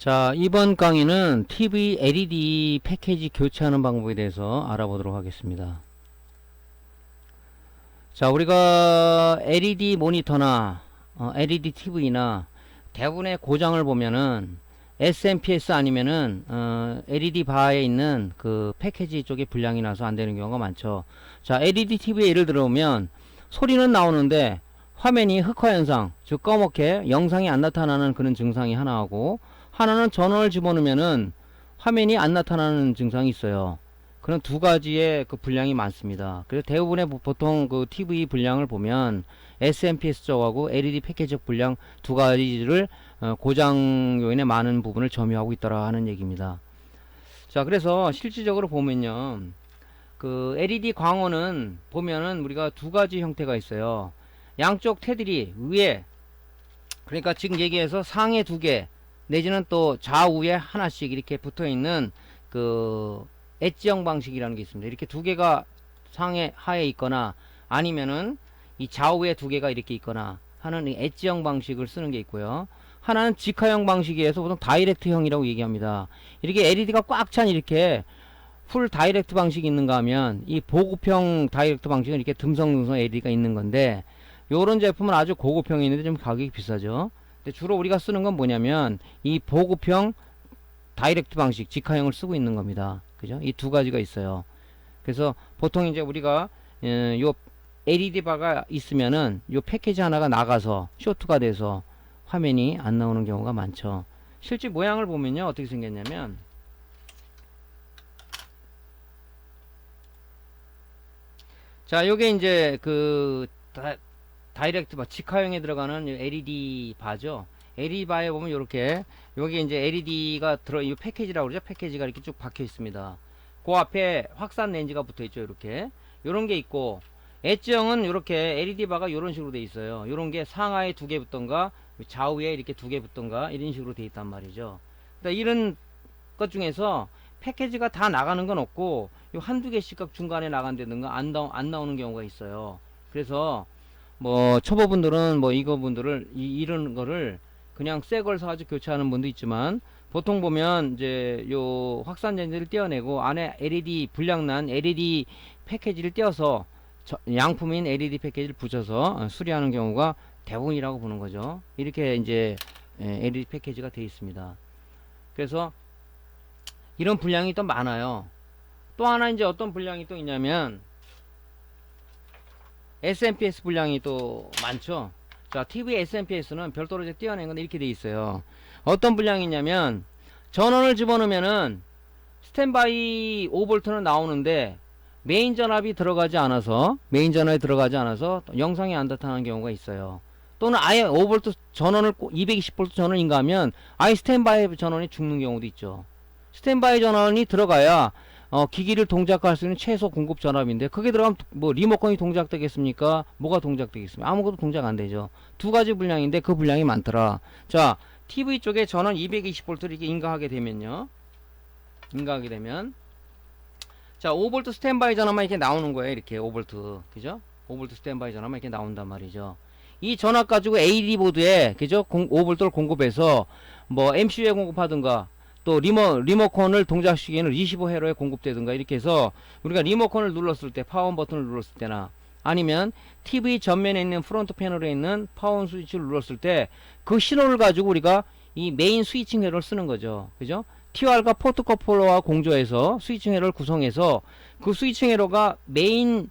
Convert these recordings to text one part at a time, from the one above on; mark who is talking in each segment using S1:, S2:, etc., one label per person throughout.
S1: 자, 이번 강의는 TV LED 패키지 교체하는 방법에 대해서 알아보도록 하겠습니다. 자, 우리가 LED 모니터나 어, LED TV나 대부분의 고장을 보면은 SMPS 아니면은 어, LED 바에 있는 그 패키지 쪽에 불량이 나서 안 되는 경우가 많죠. 자, LED TV에 예를 들어보면 소리는 나오는데 화면이 흑화 현상, 즉 검게 영상이 안 나타나는 그런 증상이 하나하고 하나는 전원을 집어넣으면은 화면이 안 나타나는 증상이 있어요. 그런 두 가지의 그 불량이 많습니다. 그래서 대부분의 보- 보통 그 TV 불량을 보면 SMPS 쪽하고 LED 패키지 불량 두 가지를 어, 고장 요인의 많은 부분을 점유하고 있더라 하는 얘기입니다. 자, 그래서 실질적으로 보면요. 그 LED 광원은 보면은 우리가 두 가지 형태가 있어요. 양쪽 테두리 위에 그러니까 지금 얘기해서 상에 두 개, 내지는 또 좌우에 하나씩 이렇게 붙어 있는 그 엣지형 방식이라는 게 있습니다. 이렇게 두 개가 상에 하에 있거나 아니면은 이 좌우에 두 개가 이렇게 있거나 하는 이 엣지형 방식을 쓰는 게 있고요. 하나는 직화형 방식이어서 보통 다이렉트형이라고 얘기합니다. 이렇게 LED가 꽉 찬 이렇게 풀 다이렉트 방식이 있는가 하면 이 보급형 다이렉트 방식은 이렇게 듬성듬성 LED가 있는 건데 요런 제품은 아주 고급형이 있는데 좀 가격이 비싸죠. 근데 주로 우리가 쓰는 건 뭐냐면 이 보급형 다이렉트 방식 직화형을 쓰고 있는 겁니다. 그죠? 이 두 가지가 있어요. 그래서 보통 이제 우리가 어, 요 LED 바가 있으면은 요 패키지 하나가 나가서 쇼트가 돼서 화면이 안 나오는 경우가 많죠. 실제 모양을 보면요 어떻게 생겼냐면 자 요게 이제 그 다, 다이렉트 바 직화형에 들어가는 LED 바죠. LED 바에 보면 이렇게 여기 이제 LED가 들어 이 패키지라고 그러죠. 패키지가 이렇게 쭉 박혀 있습니다. 그 앞에 확산 렌즈가 붙어 있죠. 이렇게 요런 게 있고 엣지형은 이렇게 LED 바가 이런 식으로 돼 있어요. 요런 게 상하에 두 개 붙던가 좌우에 이렇게 두 개 붙던가 이런 식으로 돼 있단 말이죠. 그러니까 이런 것 중에서 패키지가 다 나가는 건 없고 요 한두 개씩 각 중간에 나간다든가 안, 나, 안 나오는 경우가 있어요. 그래서 뭐 초보분들은 뭐 이거 분들을 이, 이런 거를 그냥 새 걸 사가지고 교체하는 분도 있지만 보통 보면 이제 요 확산 렌즈를 떼어내고 안에 LED 불량난 LED 패키지를 떼어서 저- 양품인 LED 패키지를 붙여서 어, 수리하는 경우가 대부분이라고 보는 거죠. 이렇게 이제 예, LED 패키지가 되어 있습니다. 그래서 이런 불량이 또 많아요. 또 하나 이제 어떤 불량이 또 있냐면 SMPS 불량이 또 많죠. 자, TV SMPS는 별도로 이제 떼어낸 건 이렇게 돼 있어요. 어떤 불량이 있냐면 전원을 집어넣으면은 스탠바이 5V는 나오는데 메인 전압이 들어가지 않아서 메인 전압이 들어가지 않아서 영상이 안 나타나는 경우가 있어요. 또는 아예 5V 전원을 220V 전원인가 하면 아예 스탠바이 전원이 죽는 경우도 있죠. 스탠바이 전원이 들어가야 어, 기기를 동작할 수 있는 최소 공급 전압인데 그게 들어가면 뭐 리모컨이 동작되겠습니까? 뭐가 동작되겠습니까? 아무것도 동작 안 되죠. 두 가지 분량인데 그 분량이 많더라. 자, TV 쪽에 전원 220V를 이렇게 인가하게 되면요. 인가하게 되면 자, 5V 스탠바이 전압만 이렇게 나오는 거예요. 이렇게 5V. 그죠? 5V 스탠바이 전압만 이렇게 나온단 말이죠. 이 전압 가지고 AD 보드에 그죠? 5V를 공급해서 뭐 MCU에 공급하든가 또 리모 리모컨을 동작시키는 25회로에 공급되든가 이렇게 해서 우리가 리모컨을 눌렀을 때 파워 버튼을 눌렀을 때나 아니면 TV 전면에 있는 프론트 패널에 있는 파워 스위치를 눌렀을 때 그 신호를 가지고 우리가 이 메인 스위칭 회로를 쓰는 거죠. 그죠? TR과 포트 커플러와 공조해서 스위칭 회로를 구성해서 그 스위칭 회로가 메인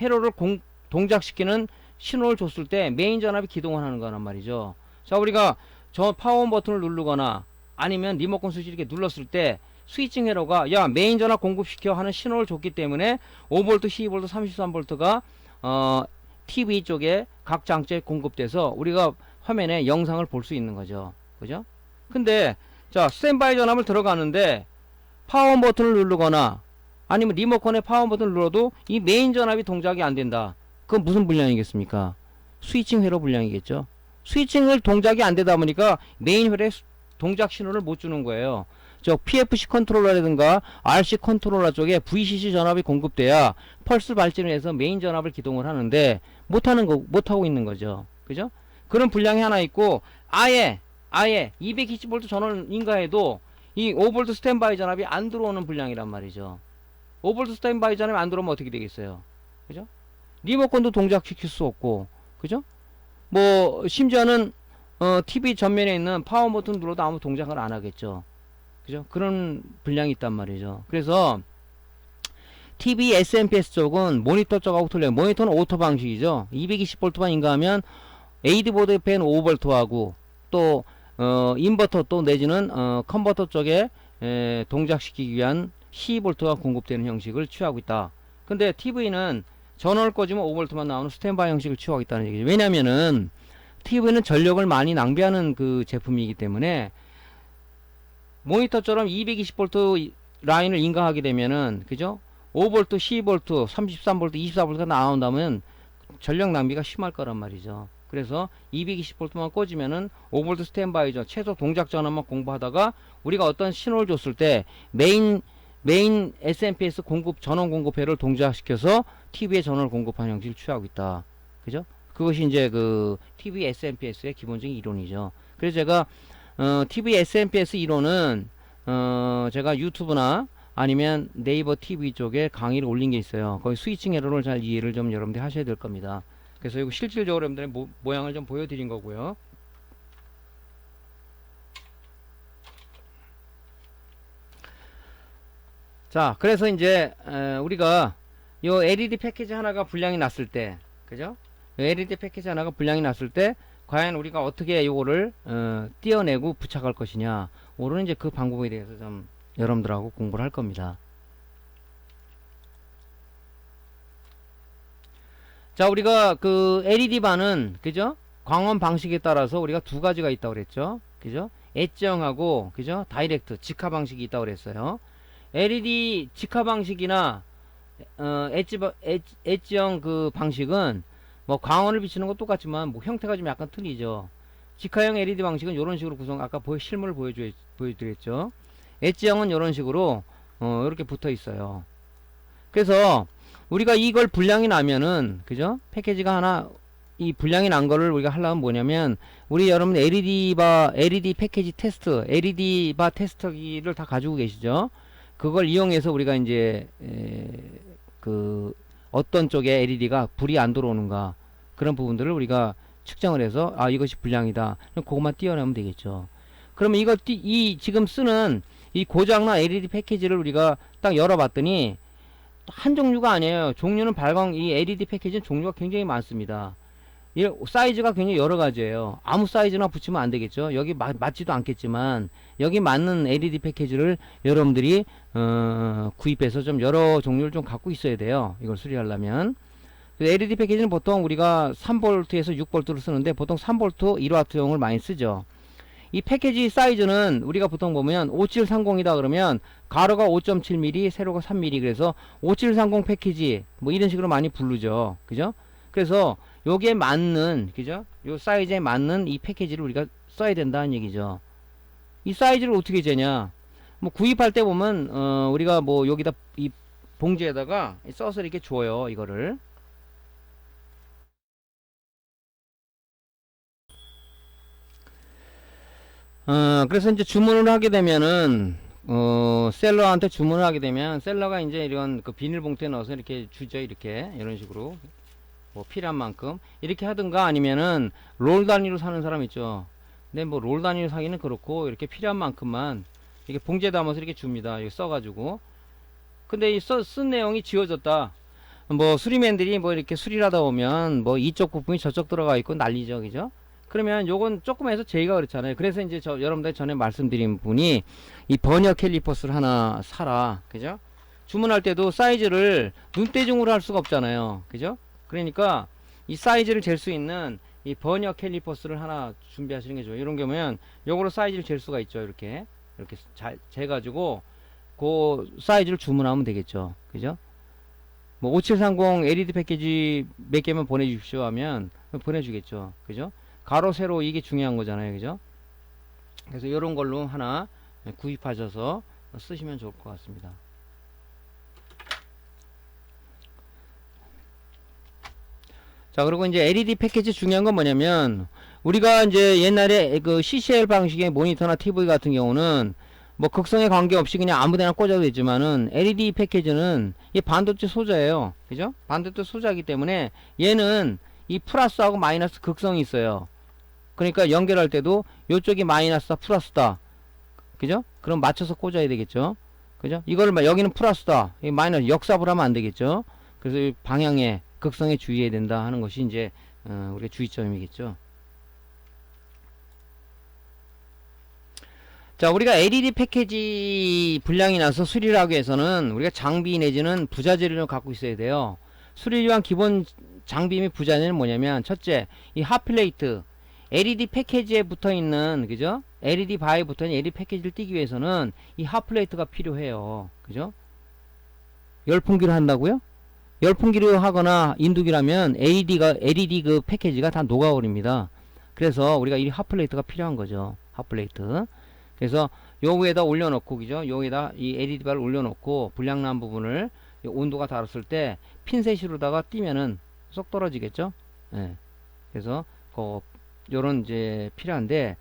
S1: 회로를 공, 동작시키는 신호를 줬을 때 메인 전압이 기동을 하는 거란 말이죠. 자, 우리가 저 파워 버튼을 누르거나 아니면 리모컨 스위치 이렇게 눌렀을 때 스위칭 회로가 야 메인 전압 공급시켜 하는 신호를 줬기 때문에 5V, 12V, 33V가 어, TV 쪽에 각 장치에 공급돼서 우리가 화면에 영상을 볼 수 있는 거죠. 그죠? 근데 자 스탠바이 전압을 들어가는데 파워 버튼을 누르거나 아니면 리모컨에 파워 버튼을 눌러도 이 메인 전압이 동작이 안 된다. 그건 무슨 불량이겠습니까? 스위칭 회로 불량이겠죠. 스위칭을 동작이 안 되다 보니까 메인 회로에 수- 동작 신호를 못 주는 거예요. 저 PFC 컨트롤러라든가 RC 컨트롤러 쪽에 VCC 전압이 공급돼야 펄스 발진을 해서 메인 전압을 기동을 하는데 못하는 거 못하고 있는 거죠. 그죠? 그런 불량이 하나 있고 아예 아예 220V 전원 인가해도 이 5V 스탠바이 전압이 안 들어오는 분량이란 말이죠. 5V 스탠바이 전압이 안 들어오면 어떻게 되겠어요? 그죠? 리모컨도 동작시킬 수 없고, 그죠? 뭐, 심지어는, 어, TV 전면에 있는 파워 버튼 눌러도 아무 동작을 안 하겠죠. 그죠? 그런 분량이 있단 말이죠. 그래서, TV SMPS 쪽은 모니터 쪽하고 틀려요. 모니터는 오토 방식이죠. 220V만 인가하면 에이드보드 펜 5V하고 또 어, 인버터 또 내지는 어, 컨버터 쪽에 에, 동작시키기 위한 12V가 공급되는 형식을 취하고 있다. 근데 TV는 전원을 꺼지면 5V만 나오는 스탠바이 형식을 취하고 있다는 얘기죠. 왜냐면은 TV는 전력을 많이 낭비하는 그 제품이기 때문에 모니터처럼 220V 라인을 인가하게 되면은 그죠? 5V, 12V, 33V, 24V가 나온다면 전력 낭비가 심할 거란 말이죠. 그래서 220V만 꽂으면은 5V 스탠바이죠. 최소 동작 전압만 공부하다가 우리가 어떤 신호를 줬을 때 메인 메인 SMPS 공급 전원 공급 회를 동작시켜서 TV에 전원을 공급하는 형식을 취하고 있다. 그죠? 그것이 이제 그 TV SMPS의 기본적인 이론이죠. 그래서 제가 어, TV SMPS 이론은 어, 제가 유튜브나 아니면 네이버 TV 쪽에 강의를 올린 게 있어요. 거기 스위칭 에러를 잘 이해를 좀 여러분들이 하셔야 될 겁니다. 그래서 이거 실질적으로 여러분들의 모, 모양을 좀 보여드린 거고요. 자, 그래서 이제 에, 우리가 요 LED 패키지 하나가 불량이 났을 때, 그죠? 요 LED 패키지 하나가 불량이 났을 때, 과연 우리가 어떻게 요거를 어, 띄어내고 부착할 것이냐, 오늘 이제 그 방법에 대해서 좀 여러분들하고 공부를 할 겁니다. 자, 우리가 그 LED 반은 그죠? 광원 방식에 따라서 우리가 두 가지가 있다고 그랬죠. 그죠? 엣지형하고 그죠? 다이렉트 직화 방식이 있다고 그랬어요. LED 직화 방식이나 어, 엣지- 엣지형 그 방식은 뭐 광원을 비치는 건 똑같지만 뭐 형태가 좀 약간 틀리죠. 직화형 LED 방식은 이런 식으로 구성 아까 보여 보여줘 보여드렸죠. 엣지형은 이런 식으로 어, 이렇게 붙어 있어요. 그래서 우리가 이걸 분량이 나면은 그죠? 패키지가 하나 이 분량이 난 거를 우리가 하려면 뭐냐면 우리 여러분 LED 바 LED 패키지 테스트 LED 바 테스터기를 다 가지고 계시죠? 그걸 이용해서 우리가 이제 에, 그 어떤 쪽에 LED가 불이 안 들어오는가 그런 부분들을 우리가 측정을 해서 아 이것이 불량이다. 그것만 띄어내면 되겠죠. 그러면 이거 띄- 이 지금 쓰는 이 고장난 LED 패키지를 우리가 딱 열어봤더니 한 종류가 아니에요. 종류는 발광 이 LED 패키지는 종류가 굉장히 많습니다. 이 사이즈가 굉장히 여러 가지예요. 아무 사이즈나 붙이면 안 되겠죠. 여기 마- 맞지도 않겠지만 여기 맞는 LED 패키지를 여러분들이 어, 구입해서 좀 여러 종류를 좀 갖고 있어야 돼요. 이걸 수리하려면. LED 패키지는 보통 우리가 3V에서 6V를 쓰는데 보통 3V 1W형을 많이 쓰죠. 이 패키지 사이즈는 우리가 보통 보면 5730이다 그러면 가로가 5.7mm, 세로가 3mm 그래서 5730 패키지 뭐 이런 식으로 많이 부르죠. 그죠? 그래서 요게 맞는 그죠? 요 사이즈에 맞는 이 패키지를 우리가 써야 된다는 얘기죠. 이 사이즈를 어떻게 재냐? 뭐 구입할 때 보면 어 우리가 뭐 여기다 이 봉지에다가 써서 이렇게 줘요. 이거를. 어, 그래서 이제 주문을 하게 되면은, 어, 셀러한테 주문을 하게 되면, 셀러가 이제 이런 그 비닐봉투에 넣어서 이렇게 주죠, 이렇게. 이런 식으로. 뭐 필요한 만큼. 이렇게 하든가 아니면은, 롤 단위로 사는 사람 있죠. 근데 뭐 롤 단위로 사기는 그렇고, 이렇게 필요한 만큼만, 이렇게 봉지에 담아서 이렇게 줍니다. 이거 써가지고. 근데 이 써, 쓴 내용이 지워졌다. 뭐 수리맨들이 뭐 이렇게 수리를 하다 보면, 뭐 이쪽 부품이 저쪽 들어가 있고 난리죠, 그죠? 그러면 요건 조금 해서 제의가 그렇잖아요. 그래서 이제 저 여러분들 전에 말씀드린 분이 이 버니어 캘리퍼스를 하나 사라. 그죠? 주문할 때도 사이즈를 눈대중으로 할 수가 없잖아요. 그죠? 그러니까 이 사이즈를 잴 수 있는 이 버니어 캘리퍼스를 하나 준비하시는 게 좋아요. 이런 경우면 요거로 사이즈를 잴 수가 있죠. 이렇게. 이렇게 잘 재가지고 그 사이즈를 주문하면 되겠죠. 그죠? 뭐 5730 LED 패키지 몇 개만 보내주십시오 하면 보내주겠죠. 그죠? 가로 세로 이게 중요한 거잖아요 그죠 그래서 이런 걸로 하나 구입하셔서 쓰시면 좋을 것 같습니다 자 그리고 이제 LED 패키지 중요한 건 뭐냐면 우리가 이제 옛날에 그 CCL 방식의 모니터나 TV 같은 경우는 뭐 극성에 관계없이 그냥 아무데나 꽂아도 되지만은 LED 패키지는 이 반도체 소자예요. 그죠? 반도체 소자이기 때문에 얘는 이 플러스하고 마이너스 극성이 있어요. 그러니까 연결할 때도 요쪽이 마이너스다 플러스다. 그죠? 그럼 맞춰서 꽂아야 되겠죠. 그죠? 막 여기는 플러스다. 이 마이너스 역삽을 하면 안 되겠죠. 그래서 이 방향에 극성에 주의해야 된다 하는 것이 이제 어, 우리의 주의점이겠죠. 자, 우리가 LED 패키지 분량이 나서 수리를 하기 위해서는 우리가 장비 내지는 부자재를 갖고 있어야 돼요. 수리를 위한 기본 장비 및 부자재는 뭐냐면 첫째, 이 핫플레이트 LED 패키지에 붙어 있는 그죠? LED 바에 붙어 있는 LED 패키지를 띄기 위해서는 이 핫플레이트가 필요해요. 그죠? 열풍기를 한다고요? 열풍기를 하거나 인두기라면 LED가 LED 그 패키지가 다 녹아버립니다. 그래서 우리가 이 핫플레이트가 필요한 거죠. 핫플레이트. 그래서 요 위에다 올려놓고 그죠? 여기다 이 LED 바를 올려놓고 불량난 부분을 이 온도가 달았을 때 핀셋으로다가 띄면은 쏙 떨어지겠죠? 예. 그래서 그 요런 이제 필요한데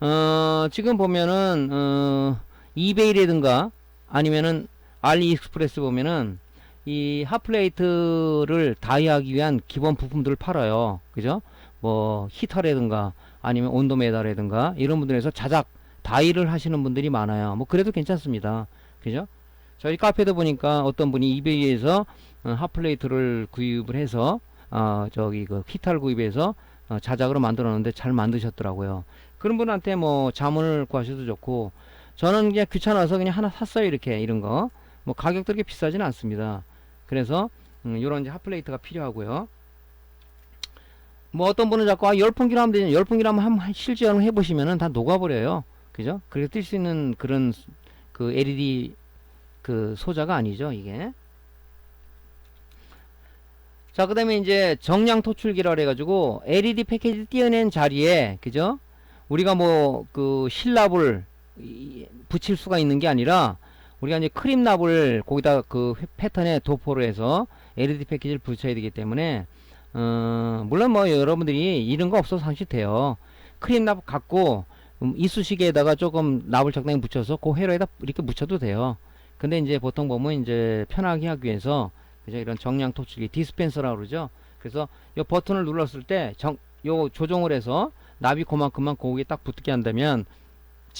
S1: 어 지금 보면은 어 이베이라든가 아니면은 알리익스프레스 보면은 이 핫플레이트를 다이하기 위한 기본 부품들을 팔아요. 그죠? 뭐 히터라든가 아니면 온도메다라든가 이런 분들에서 자작 다이를 하시는 분들이 많아요. 뭐 그래도 괜찮습니다. 그죠? 저희 카페도 보니까 어떤 분이 이베이에서 어, 핫플레이트를 구입을 해서 어, 저기 그 히터를 구입해서 어, 자작으로 만들어 놨는데 잘 만드셨더라고요. 그런 분한테 뭐 자문을 구하셔도 좋고 저는 그냥 귀찮아서 그냥 하나 샀어요. 이렇게 이런 거. 뭐 가격도 그렇게 비싸지는 않습니다. 그래서 음, 요런 이제 핫플레이트가 필요하고요. 뭐 어떤 분은 자꾸 아, 열풍기로 하면 되냐 열풍기로 하면 한번 실제로 해보시면은 다 녹아버려요. 그죠? 그렇게 뜰 수 있는 그런 그 LED 그 소자가 아니죠, 이게. 자, 그 다음에 이제 정량 토출기라 그래가지고 LED 패키지 띄어낸 자리에, 그죠? 우리가 뭐 그 실납을 이- 붙일 수가 있는 게 아니라 우리가 이제 크림납을 거기다 그 회- 패턴에 도포를 해서 LED 패키지를 붙여야 되기 때문에 어, 물론 뭐 여러분들이 이런 거 없어서 사실 돼요. 크림납 갖고 음, 이쑤시개에다가 조금 납을 적당히 붙여서 그 회로에다 이렇게 묻혀도 돼요. 근데 이제 보통 보면 이제 편하게 하기 위해서 그죠? 이런 정량 토출기 디스펜서라고 그러죠. 그래서 이 버튼을 눌렀을 때 정, 요 조정을 해서 납이 그만큼만 거기에 딱 붙게 한다면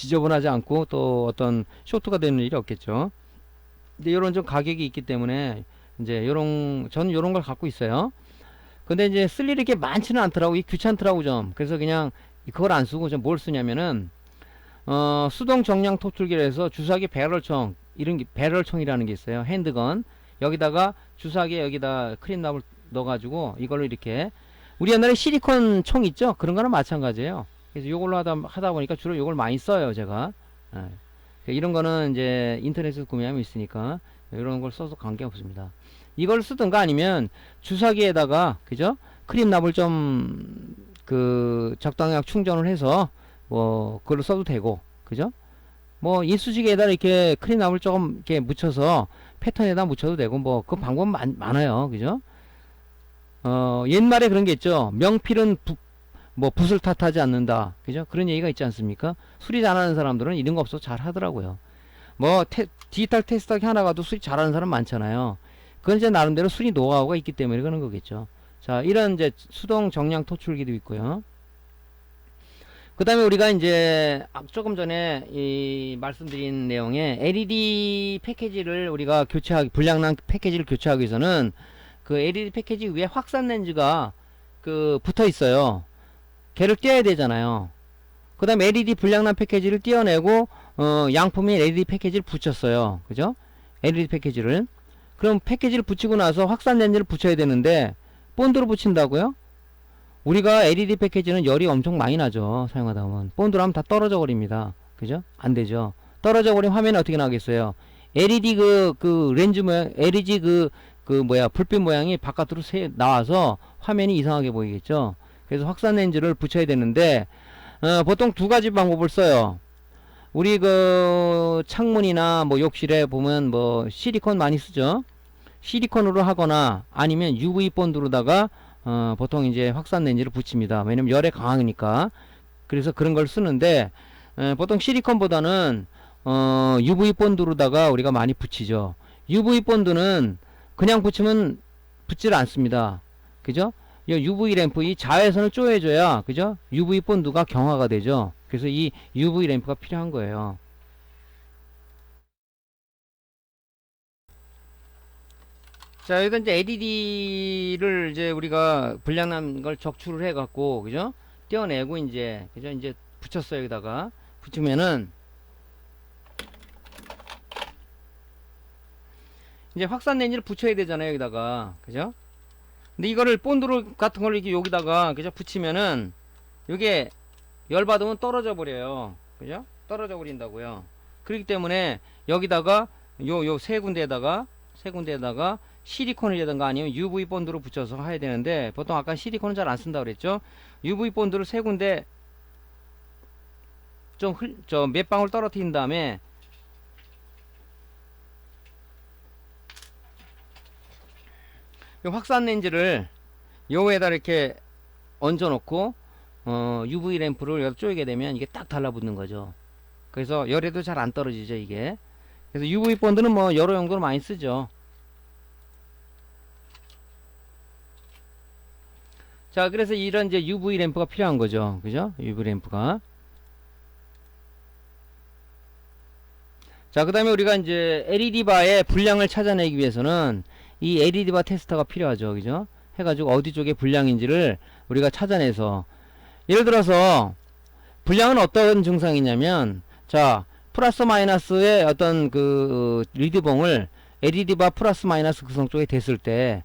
S1: 지저분하지 않고 또 어떤 쇼트가 되는 일이 없겠죠. 근데 요런 좀 가격이 있기 때문에 이제 요런 저는 요런 걸 갖고 있어요. 근데 이제 쓸 일이 이렇게 많지는 않더라고. 이 귀찮더라고 좀. 그래서 그냥 그걸 안 쓰고 좀 뭘 쓰냐면은 어 수동 정량 토출기를 해서 주사기 배럴총 이런 게 배럴총이라는 게 있어요. 핸드건 여기다가 주사기에 여기다 크림납을 넣어가지고 이걸로 이렇게 우리 옛날에 시리콘 총 있죠? 그런 거는 마찬가지예요. 그래서 요걸로 하다 하다 보니까 주로 요걸 많이 써요 제가. 예. 이런 거는 이제 인터넷에서 구매하면 있으니까 이런 걸 써서 관계 없습니다. 이걸 쓰든가 아니면 주사기에다가 그죠? 크림납을 좀 그 적당하게 충전을 해서 뭐 그걸로 써도 되고 그죠? 뭐 이쑤시개에다 이렇게 크림납을 조금 이렇게 묻혀서 패턴에다 묻혀도 되고 뭐 그 방법 많, 많아요 그죠? 어 옛말에 그런 게 있죠 명필은 부, 뭐 붓을 탓하지 않는다 그죠? 그런 얘기가 있지 않습니까? 수리 잘하는 사람들은 이런 거 없어서 잘 하더라고요 뭐 테, 디지털 테스트하기 하나 가도 수리 잘하는 사람 많잖아요 그건 이제 나름대로 수리 노하우가 있기 때문에 그런 거겠죠 자, 이런 이제 수동 정량 토출기도 있고요. 그 다음에 우리가 이제 아, 조금 전에 이 말씀드린 내용에 LED 패키지를 우리가 교체하기, 불량난 패키지를 교체하기 위해서는 그 LED 패키지 위에 확산 렌즈가 그 붙어 있어요. 걔를 떼야 되잖아요. 그 다음에 LED 불량난 패키지를 떼어내고 어, 양품인 LED 패키지를 붙였어요. 그죠? LED 패키지를. 그럼 패키지를 붙이고 나서 확산 렌즈를 붙여야 되는데 본드로 붙인다고요? 우리가 LED 패키지는 열이 엄청 많이 나죠. 사용하다 보면. 본드로 하면 다 떨어져 버립니다. 그죠? 안 되죠. 떨어져 버린 화면이 어떻게 나오겠어요? LED 그, 그 렌즈 모양, LED 그, 그 뭐야, 불빛 모양이 바깥으로 새, 나와서 화면이 이상하게 보이겠죠? 그래서 확산 렌즈를 붙여야 되는데, 어, 보통 두 가지 방법을 써요. 우리 그 창문이나 뭐 욕실에 보면 뭐 실리콘 많이 쓰죠? 시리콘으로 하거나 아니면 UV 본드로다가 어, 보통 이제 확산 렌즈를 붙입니다. 왜냐면 열에 강하니까. 그래서 그런 걸 쓰는데 에, 보통 시리콘보다는 어, UV 본드로다가 우리가 많이 붙이죠. UV 본드는 그냥 붙이면 붙질 않습니다. 그죠? 이 UV 램프 이 자외선을 쪼여줘야 그죠? UV 본드가 경화가 되죠. 그래서 이 UV 램프가 필요한 거예요. 자, 여기다 이제 LED를 이제 우리가 불량난 걸 적출을 해 갖고 그죠? 떼어내고 이제 그죠? 이제 붙였어요, 여기다가. 붙이면은 이제 확산 렌즈를 붙여야 되잖아요, 여기다가. 그죠? 근데 이거를 본드로 같은 걸 이렇게 여기다가 그죠? 붙이면은 이게 열 받으면 떨어져 버려요. 그죠? 떨어져 버린다고요. 그렇기 때문에 여기다가 요 요 세 군데에다가 세 군데에다가 시리콘이라든가 아니면 UV 본드로 붙여서 해야 되는데 보통 아까 시리콘은 잘 안 쓴다 그랬죠. UV 본드를 세 군데 좀저몇 방울 떨어뜨린 다음에 확산 렌즈를 요에다 이렇게 얹어 놓고 어 UV 램프를 쪼이게 되면 이게 딱 달라붙는 거죠. 그래서 열에도 잘 안 떨어지죠, 이게. 그래서 UV 본드는 뭐 여러 용도로 많이 쓰죠. 자, 그래서 이런 이제 UV 램프가 필요한 거죠. 그죠? UV 램프가. 자, 그 다음에 우리가 이제 LED 바의 불량을 찾아내기 위해서는 이 LED 바 테스터가 필요하죠. 그죠? 해가지고 어디 쪽에 불량인지를 우리가 찾아내서 예를 들어서 불량은 어떤 증상이냐면 자, 플러스 마이너스의 어떤 그 리드봉을 LED 바 플러스 마이너스 구성 쪽에 댔을 때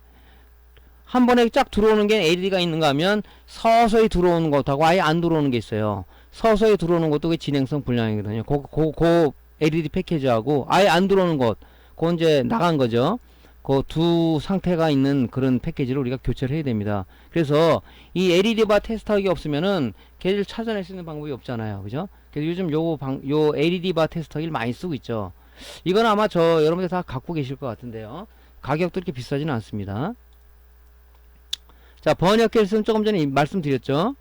S1: 한 번에 쫙 들어오는 게 LED가 있는가 하면 서서히 들어오는 것하고 아예 안 들어오는 게 있어요. 서서히 들어오는 것도 그 진행성 불량이거든요. 그, 그, 그 LED 패키지하고 아예 안 들어오는 것, 그건 이제 나간 거죠. 그 두 상태가 있는 그런 패키지를 우리가 교체를 해야 됩니다. 그래서 이 LED 바 테스트하기 없으면은 걔를 찾아낼 수 있는 방법이 없잖아요. 그죠? 그래서 요즘 요 방, 요 LED 바 테스터기를 많이 쓰고 있죠. 이건 아마 저 여러분들 다 갖고 계실 것 같은데요. 가격도 이렇게 비싸지는 않습니다. 자, 번역 헬스는 조금 전에 말씀드렸죠.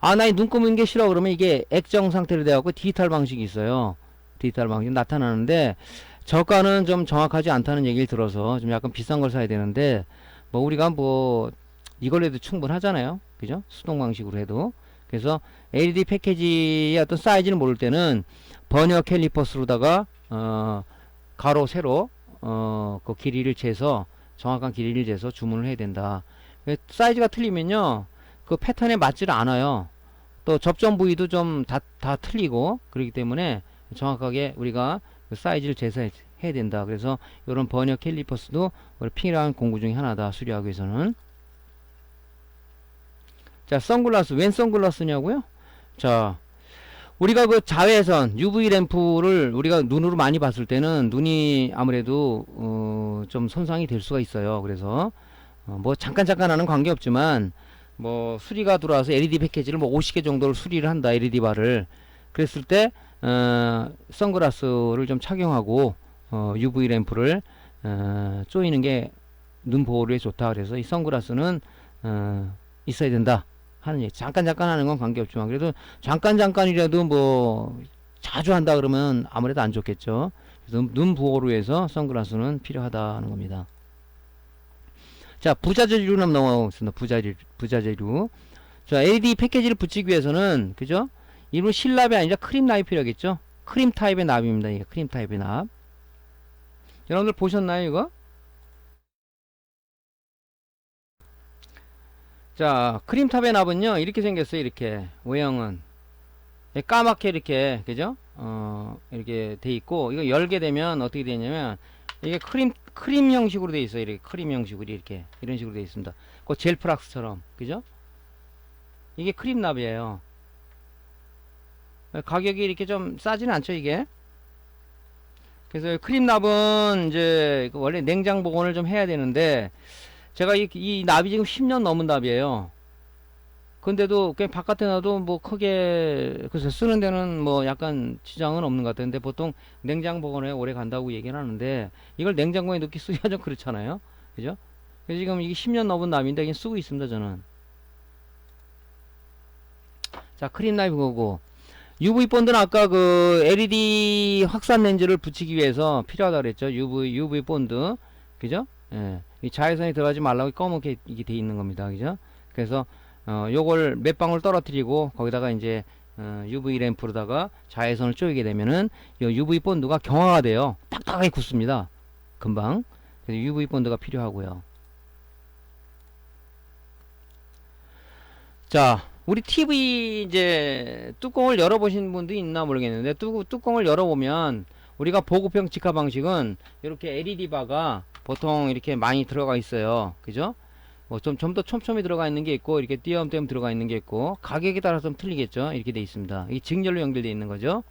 S1: 아, 나 이 눈 감는 게 싫어. 그러면 이게 액정 상태로 돼갖고 디지털 방식이 있어요. 디지털 방식 나타나는데, 저가는 좀 정확하지 않다는 얘기를 들어서 좀 약간 비싼 걸 사야 되는데, 뭐 우리가 뭐, 이걸로 해도 충분하잖아요. 그죠? 수동 방식으로 해도. 그래서 LED 패키지의 어떤 사이즈를 모를 때는 번역 캘리퍼스로다가, 어, 가로, 세로, 어, 그 길이를 재서, 정확한 길이를 재서 주문을 해야 된다. 사이즈가 틀리면요 그 패턴에 맞지를 않아요 또 접점 부위도 좀 다 다 틀리고 그렇기 때문에 정확하게 우리가 그 사이즈를 재서해야 된다. 그래서 이런 번역 캘리퍼스도 필요한 공구 중에 하나다 수리하기 위해서는. 자 선글라스 웬 선글라스냐고요? 자 우리가 그 자외선 UV 램프를 우리가 눈으로 많이 봤을 때는 눈이 아무래도 어, 좀 손상이 될 수가 있어요. 그래서 어, 뭐 잠깐 잠깐 하는 관계 없지만 뭐 수리가 들어와서 LED 패키지를 뭐 50개 정도를 수리를 한다 LED 바를. 그랬을 때 어, 선글라스를 좀 착용하고 어, UV 램프를 어, 쪼이는 게 눈 보호에 좋다 그래서 이 선글라스는 어, 있어야 된다 하는 얘기 잠깐 잠깐 하는 건 관계 없지만 그래도 잠깐 잠깐이라도 뭐 자주 한다 그러면 아무래도 안 좋겠죠 그래서 눈 보호를 위해서 선글라스는 필요하다는 겁니다. 자, 부자재류로 넘어가겠습니다. 부자재, 부자재류. 자, LED 패키지를 붙이기 위해서는, 그죠? 이런 실납이 아니라 크림 납이 필요하겠죠? 크림 타입의 납입니다. 이게 크림 타입의 납. 여러분들 보셨나요, 이거? 자, 크림 탑의 납은요, 이렇게 생겼어요, 이렇게. 외형은. 까맣게 이렇게, 그죠? 어, 이렇게 돼 있고, 이거 열게 되면 어떻게 되냐면, 이게 크림 크림 형식으로 돼 있어요. 이렇게 크림 형식으로 이렇게 이런 식으로 돼 있습니다. 그 젤 프락스처럼 그죠? 이게 크림 납이에요. 가격이 이렇게 좀 싸지는 않죠, 이게. 그래서 크림 납은 이제 그 원래 냉장 보관을 좀 해야 되는데 제가 이, 이 납이 지금 10년 넘은 납이에요. 근데도 그냥 바깥에 놔도 뭐 크게 글쎄 쓰는 데는 뭐 약간 지장은 없는 것 같은데 보통 냉장 보관에 오래 간다고 얘기를 하는데 이걸 냉장고에 넣기 쓰기가 좀 그렇잖아요. 그죠? 그래서 지금 이게 10년 넘은 납인데 그냥 쓰고 있습니다 저는 자 크림 나이프 거고 UV 본드는 아까 그 LED 확산 렌즈를 붙이기 위해서 필요하다 그랬죠. UV UV 본드. 그죠? 예. 이 자외선이 들어가지 말라고 검게 이게 돼 있는 겁니다. 그죠? 그래서 어 요걸 몇 방울 떨어뜨리고 거기다가 이제 어, UV 램프로다가 자외선을 쪼이게 되면은 이 UV 본드가 경화가 돼요. 딱딱하게 굳습니다. 금방. 그래서 UV 본드가 필요하고요. 자 우리 TV 이제 뚜껑을 열어보신 분도 있나 모르겠는데 뚜, 뚜껑을 열어보면 우리가 보급형 직화 방식은 이렇게 LED 바가 보통 이렇게 많이 들어가 있어요. 그죠? 뭐 좀 좀 더 촘촘히 들어가 있는 게 있고 이렇게 띄엄띄엄 들어가 있는 게 있고 가격에 따라서 좀 틀리겠죠. 이렇게 돼 있습니다. 이 직렬로 연결되어 있는 거죠.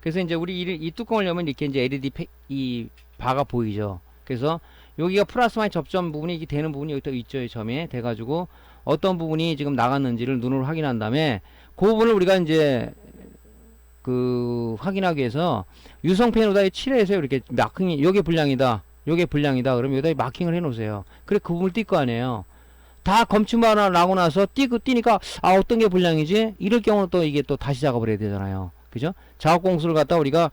S1: 그래서 이제 우리 이, 이 뚜껑을 열면 이렇게 이제 LED 팩, 이 바가 보이죠. 그래서 여기가 플러스 마이 접점 부분이 이게 되는 부분이 여기 또 있죠. 이 점에 돼 가지고 어떤 부분이 지금 나갔는지를 눈으로 확인한 다음에 그 부분을 우리가 이제 그 확인하기 위해서 유성펜으로다 칠해서 이렇게 마킹이 요게 분량이다 요게 분량이다. 그러면 여기다 마킹을 해 놓으세요. 그래 그 부분을 띌 거 아니에요. 다 검침만 나고 나서 띄고 띄니까 아 어떤 게 분량이지? 이럴 경우는 또 이게 또 다시 작업을 해야 되잖아요. 그죠? 작업 공수를 갖다 우리가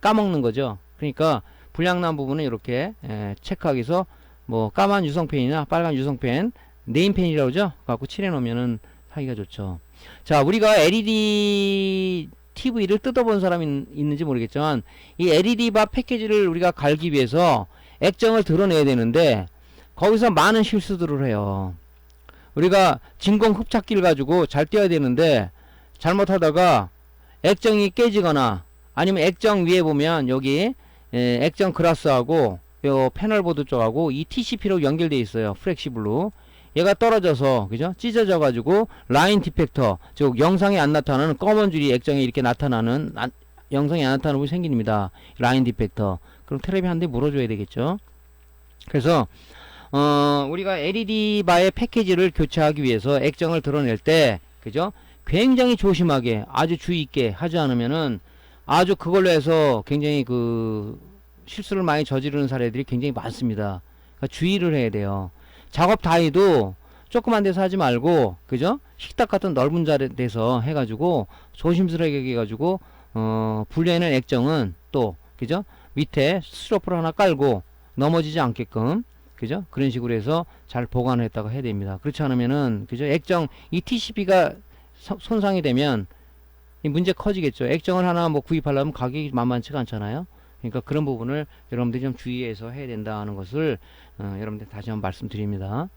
S1: 까먹는 거죠. 그러니까 불량난 부분은 이렇게 에, 체크하기 위해서 뭐 까만 유성펜이나 빨간 유성펜 네임펜이라고 그러죠? 갖고 칠해 놓으면은 하기가 좋죠. 자, 우리가 LED TV를 뜯어본 사람이 있, 는지 모르겠지만 이 LED 바 패키지를 우리가 갈기 위해서 액정을 드러내야 되는데 거기서 많은 실수들을 해요. 우리가 진공 흡착기를 가지고 잘 떼어야 되는데 잘못하다가 액정이 깨지거나 아니면 액정 위에 보면 여기 에, 액정 그라스하고 요 패널 보드 쪽하고 이 TCP로 연결돼 있어요. 프렉시블로. 얘가 떨어져서 그죠? 찢어져 가지고 라인 디펙터 즉 영상에 안 나타나는 검은 줄이 액정에 이렇게 나타나는 나, 영상에 안 나타나는 부분이 생깁니다. 라인 디펙터. 그럼 테레비 한 대 물어줘야 되겠죠? 그래서 어 우리가 LED 바의 패키지를 교체하기 위해서 액정을 드러낼 때 그죠? 굉장히 조심하게 아주 주의 있게 하지 않으면은 아주 그걸로 해서 굉장히 그 실수를 많이 저지르는 사례들이 굉장히 많습니다. 그러니까 주의를 해야 돼요 작업 다이도 조그만 데서 하지 말고 그죠? 식탁 같은 넓은 자리에서 해가지고 조심스럽게 해가지고 어 분리해낸 액정은 또 그죠? 밑에 스티로폴 하나 깔고 넘어지지 않게끔 그죠? 그런 식으로 해서 잘 보관했다가 해야 됩니다. 그렇지 않으면은 그죠? 액정 이 TCP가 손상이 되면 이 문제 커지겠죠. 액정을 하나 뭐 구입하려면 가격이 만만치가 않잖아요 그러니까 그런 부분을 여러분들이 좀 주의해서 해야 된다는 것을 어, 여러분들 다시 한번 말씀드립니다.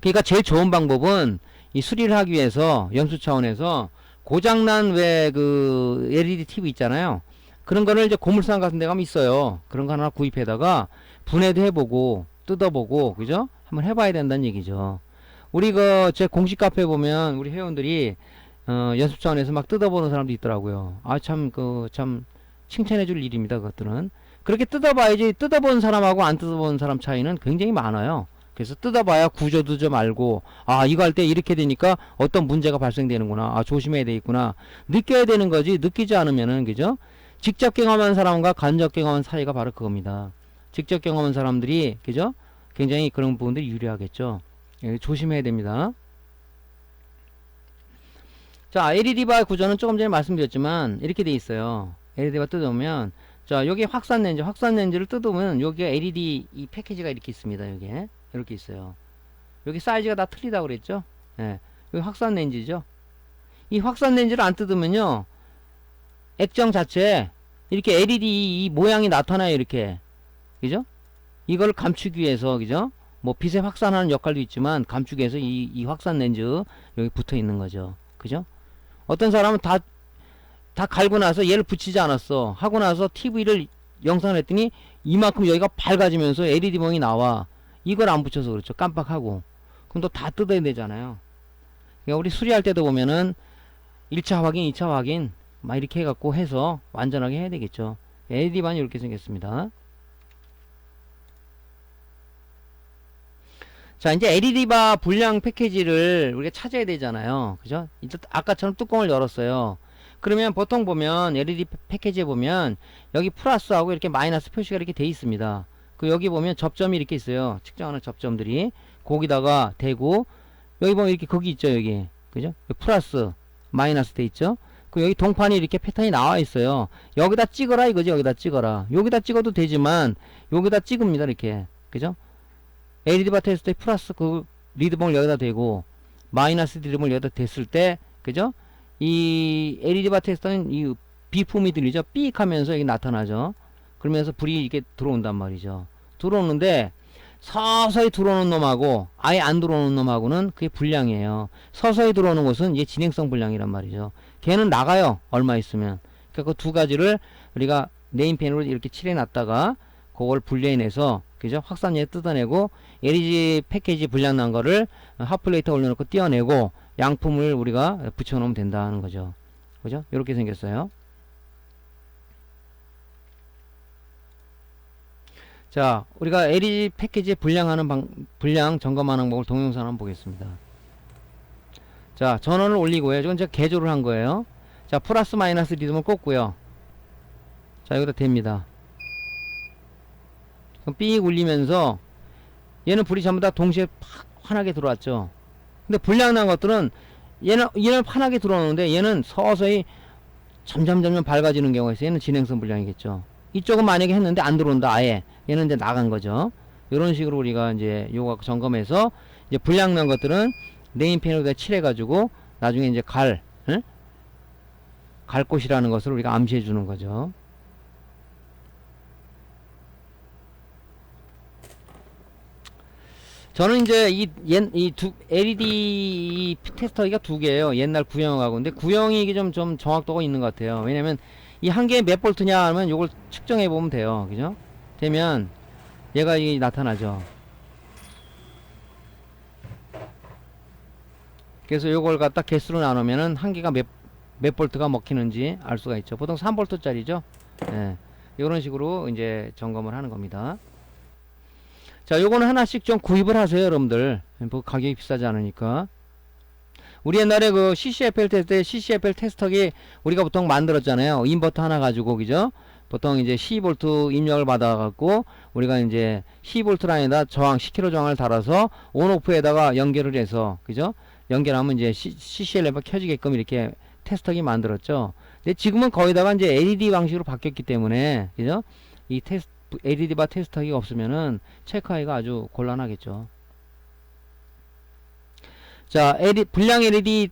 S1: 그러니까 제일 좋은 방법은 이 수리를 하기 위해서 연수 차원에서 고장난 왜 그 LED TV 있잖아요. 그런 거를 이제 고물상 같은 데 가면 있어요. 그런 거 하나 구입해다가 분해도 해보고 뜯어보고 그죠? 한번 해봐야 된다는 얘기죠. 우리 그 제 공식 카페 보면 우리 회원들이 어, 연습 차원에서 막 뜯어보는 사람도 있더라고요. 아 참 그참 칭찬해 줄 일입니다. 그것들은. 그렇게 뜯어봐야지 뜯어본 사람하고 안 뜯어본 사람 차이는 굉장히 많아요. 그래서 뜯어봐야 구조도 좀 알고 아 이거 할 때 이렇게 되니까 어떤 문제가 발생되는구나. 아 조심해야 되겠구나. 느껴야 되는 거지. 느끼지 않으면은 그죠? 직접 경험한 사람과 간접 경험한 사이가 바로 그겁니다. 직접 경험한 사람들이 그죠? 굉장히 그런 부분들이 유리하겠죠. 예, 조심해야 됩니다. 자 LED바 구조는 조금 전에 말씀드렸지만 이렇게 돼 있어요 LED바 뜯어보면 자 여기 확산 렌즈 확산 렌즈를 뜯으면 여기가 LED 이 패키지가 이렇게 있습니다 여기에 이렇게 있어요. 여기 사이즈가 다 틀리다 그랬죠? 예. 여기 확산 렌즈죠? 이 확산 렌즈를 안 뜯으면요 액정 자체에 이렇게 LED 이 모양이 나타나요 이렇게. 그죠? 이걸 감추기 위해서 그죠? 뭐 빛에 확산하는 역할도 있지만 감추기 위해서 이, 이 확산 렌즈 여기 붙어 있는 거죠. 그죠? 어떤 사람은 다 다 갈고 나서 얘를 붙이지 않았어. 하고 나서 TV를 영상을 했더니 이만큼 여기가 밝아지면서 LED 멍이 나와. 이걸 안 붙여서 그렇죠. 깜빡하고. 그럼 또 다 뜯어야 되잖아요. 그러니까 우리 수리할 때도 보면은 1차 확인 2차 확인 막 이렇게 해갖고 해서 완전하게 해야 되겠죠. LED만이 이렇게 생겼습니다. 자 이제 LED바 불량 패키지를 우리가 찾아야 되잖아요. 그죠? 이제 아까처럼 뚜껑을 열었어요 그러면 보통 보면 LED 패키지에 보면 여기 플러스하고 이렇게 마이너스 표시가 이렇게 돼 있습니다 그 여기 보면 접점이 이렇게 있어요. 측정하는 접점들이 거기다가 대고 여기 보면 이렇게 거기 있죠 여기 그죠? 여기 플러스 마이너스 돼 있죠? 그 여기 동판이 이렇게 패턴이 나와 있어요. 여기다 찍어라 이거지 여기다 찍어라. 여기다 찍어도 되지만 여기다 찍습니다 이렇게 그죠? LED 바 테스트에 플러스 그 리드봉을 여기다 대고 마이너스 리드봉을 여기다 댔을 때 그죠? 이 LED 바 테스트는 이 비품이 들리죠? 삑 하면서 여기 나타나죠? 그러면서 불이 이렇게 들어온단 말이죠. 들어오는데 서서히 들어오는 놈하고 아예 안 들어오는 놈하고는 그게 불량이에요. 서서히 들어오는 것은 이게 진행성 불량이란 말이죠. 걔는 나가요. 얼마 있으면. 그러니까 그 두 가지를 우리가 네임펜으로 이렇게 칠해 놨다가 그걸 분리해내서 그죠? 확산기에 뜯어내고 LG 패키지 불량 난 거를 핫플레이트 올려놓고 띄어내고 양품을 우리가 붙여 놓으면 된다는 거죠. 그죠? 이렇게 생겼어요. 자, 우리가 LG 패키지 분량하는 방, 분량 점검하는 방법을 동영상 한번 보겠습니다. 자, 전원을 올리고요. 이건 제가 개조를 한 거예요. 자, 플러스 마이너스 리듬을 꽂고요. 자, 여기다 댑니다. 그럼 삑 울리면서 얘는 불이 전부 다 동시에 팍 환하게 들어왔죠. 근데 불량 난 것들은 얘는 얘는 환하게 들어오는데 얘는 서서히 점점 점점 밝아지는 경우가 있어요. 얘는 진행성 불량이겠죠. 이쪽은 만약에 했는데 안 들어온다 아예 얘는 이제 나간 거죠. 이런 식으로 우리가 이제 요거 점검해서 이제 불량 난 것들은 네임펜으로 칠해 가지고 나중에 이제 갈, 응? 갈 곳이라는 것을 우리가 암시해 주는 거죠. 저는 이제 이, 옛, 이 두, LED 이 테스터기가 두 개예요. 옛날 구형하고. 근데 구형이 이게 좀, 좀 정확도가 있는 것 같아요. 왜냐면 이 한 개에 몇 볼트냐 하면 요걸 측정해 보면 돼요. 그죠? 되면 얘가 이 나타나죠. 그래서 요걸 갖다 개수로 나누면은 한 개가 몇, 몇 볼트가 먹히는지 알 수가 있죠. 보통 3볼트짜리죠. 예. 요런 식으로 이제 점검을 하는 겁니다. 자, 요거는 하나씩 좀 구입을 하세요, 여러분들. 뭐 가격이 비싸지 않으니까. 우리 옛날에 그 CCFL 테스트 때 CCFL 테스터기 우리가 보통 만들었잖아요. 인버터 하나 가지고, 그죠? 보통 이제 12V 입력을 받아갖고 우리가 이제 12V 라인에다 저항 10kg 저항을 달아서 온오프에다가 연결을 해서, 그죠? 연결하면 이제 CCLF가 켜지게끔 이렇게 테스터기 만들었죠. 근데 지금은 거의다가 이제 LED 방식으로 바뀌었기 때문에, 그죠? 이 테스트 LED 바 테스터기가 없으면은 체크하기가 아주 곤란하겠죠. 자, LED, 불량 LED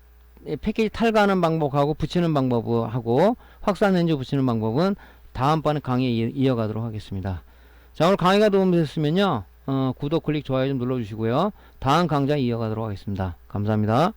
S1: 패키지 탈거하는 방법하고 붙이는 방법하고 확산 렌즈 붙이는 방법은 다음번에 강의에 이- 이어가도록 하겠습니다. 자, 오늘 강의가 도움이 됐으면요, 어, 구독, 클릭, 좋아요 좀 눌러주시고요. 다음 강좌 이어가도록 하겠습니다. 감사합니다.